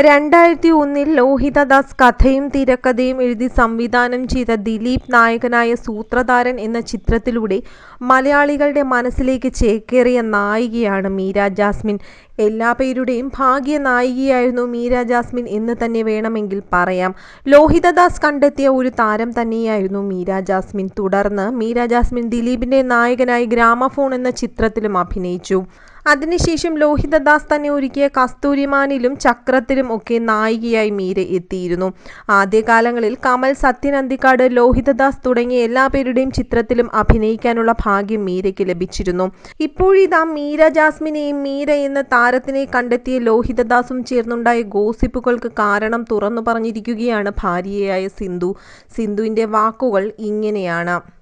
രണ്ടായിരത്തി ഒന്നിൽ ലോഹിതദാസ് കഥയും തിരക്കഥയും എഴുതി സംവിധാനം ചെയ്ത ദിലീപ് നായകനായ സൂത്രധാരൻ എന്ന ചിത്രത്തിലൂടെ മലയാളികളുടെ മനസ്സിലേക്ക് ചേക്കേറിയ നായികയാണ് മീര ജാസ്മിൻ. എല്ലാ പേരുടെയും ഭാഗ്യ നായികയായിരുന്നു മീര ജാസ്മിൻ എന്ന് തന്നെ വേണമെങ്കിൽ പറയാം. ലോഹിതദാസ് കണ്ടെത്തിയ ഒരു താരം തന്നെയായിരുന്നു മീര ജാസ്മിൻ. തുടർന്ന് മീര ജാസ്മിൻ ദിലീപിന്റെ നായകനായി ഗ്രാമഫോൺ എന്ന ചിത്രത്തിലും അഭിനയിച്ചു. അതിനുശേഷം ലോഹിതദാസ് തന്നെ ഒരുക്കിയ കസ്തൂരിമാനിലും ചക്രത്തിലും ഒക്കെ നായികയായി മീര എത്തിയിരുന്നു. ആദ്യകാലങ്ങളിൽ കമൽ സത്യൻ അന്തിക്കാട് ലോഹിതദാസ് തുടങ്ങിയ എല്ലാ പേരുടെയും ചിത്രത്തിലും അഭിനയിക്കാനുള്ള ഭാഗ്യം മീരയ്ക്ക് ലഭിച്ചിരുന്നു. ഇപ്പോഴിതാ മീര ജാസ്മിനെയും മീര എന്ന താരത്തിനെ കണ്ടെത്തിയ ലോഹിതദാസും ചേർന്നുണ്ടായ ഗോസിപ്പുകൾക്ക് കാരണം തുറന്നു പറഞ്ഞിരിക്കുകയാണ് ഭാര്യയായ സിന്ധു. സിന്ധുവിന്റെ വാക്കുകൾ ഇങ്ങനെയാണ്.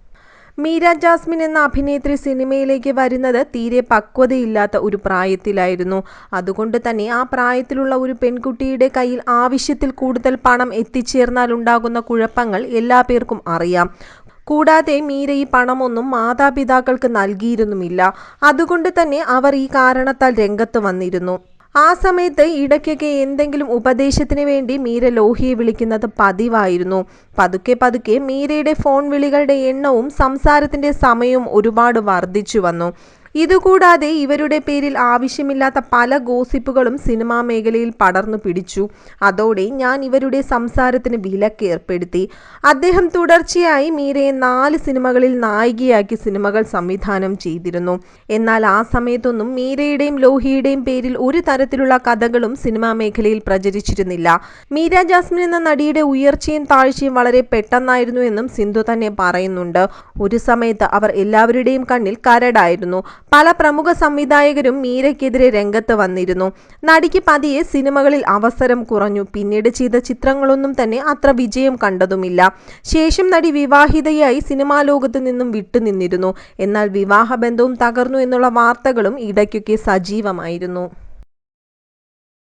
മീര ജാസ്മിൻ എന്ന അഭിനേത്രി സിനിമയിലേക്ക് വരുന്നത് തീരെ പക്വതയില്ലാത്ത ഒരു പ്രായത്തിലായിരുന്നു. അതുകൊണ്ട് തന്നെ ആ പ്രായത്തിലുള്ള ഒരു പെൺകുട്ടിയുടെ കയ്യിൽ ആവശ്യത്തിൽ കൂടുതൽ പണം എത്തിച്ചേർന്നാൽ ഉണ്ടാകുന്ന കുഴപ്പങ്ങൾ എല്ലാ പേർക്കും അറിയാം. കൂടാതെ മീര ഈ പണമൊന്നും മാതാപിതാക്കൾക്ക് നൽകിയിരുന്നുമില്ല. അതുകൊണ്ട് തന്നെ അവർ ഈ കാരണത്താൽ രംഗത്ത് വന്നിരുന്നു. ആ സമയത്ത് ഇടയ്ക്കൊക്കെ എന്തെങ്കിലും ഉപദേശത്തിന് വേണ്ടി മീര ലോഹിയെ വിളിക്കുന്നത് പതിവായിരുന്നു. പതുക്കെ പതുക്കെ മീരയുടെ ഫോൺ വിളികളുടെ എണ്ണവും സംസാരത്തിന്റെ സമയവും ഒരുപാട് വർദ്ധിച്ചു വന്നു. ഇതുകൂടാതെ ഇവരുടെ പേരിൽ ആവശ്യമില്ലാത്ത പല ഗോസിപ്പുകളും സിനിമാ മേഖലയിൽ പടർന്നു പിടിച്ചു. അതോടെ ഞാൻ ഇവരുടെ സംസാരത്തിന് വിലക്ക് ഏർപ്പെടുത്തി. അദ്ദേഹം തുടർച്ചയായി മീരയെ നാല് സിനിമകളിൽ നായികയാക്കി സിനിമകൾ സംവിധാനം ചെയ്തിരുന്നു. എന്നാൽ ആ സമയത്തൊന്നും മീരയുടെയും ലോഹിയുടെയും പേരിൽ ഒരു തരത്തിലുള്ള കഥകളും സിനിമാ മേഖലയിൽ പ്രചരിച്ചിരുന്നില്ല. മീര ജാസ്മിൻ എന്ന നടിയുടെ ഉയർച്ചയും താഴ്ചയും വളരെ പെട്ടെന്നായിരുന്നു എന്നും സിന്ധു തന്നെ പറയുന്നുണ്ട്. ഒരു സമയത്ത് അവർ എല്ലാവരുടെയും കണ്ണിൽ കരടായിരുന്നു. പല പ്രമുഖ സംവിധായകരും മീരയ്ക്കെതിരെ രംഗത്ത് വന്നിരുന്നു. നടിക്ക് പതിയെ സിനിമകളിൽ അവസരം കുറഞ്ഞു. പിന്നീട് ചെയ്ത ചിത്രങ്ങളൊന്നും തന്നെ അത്ര വിജയം കണ്ടതുമില്ല. ശേഷം നടി വിവാഹിതയായി സിനിമാ ലോകത്തു നിന്നും വിട്ടുനിന്നിരുന്നു എന്നാൽ വിവാഹബന്ധവും തകർന്നു എന്നുള്ള വാർത്തകളും ഇടയ്ക്കൊക്കെ സജീവമായിരുന്നു.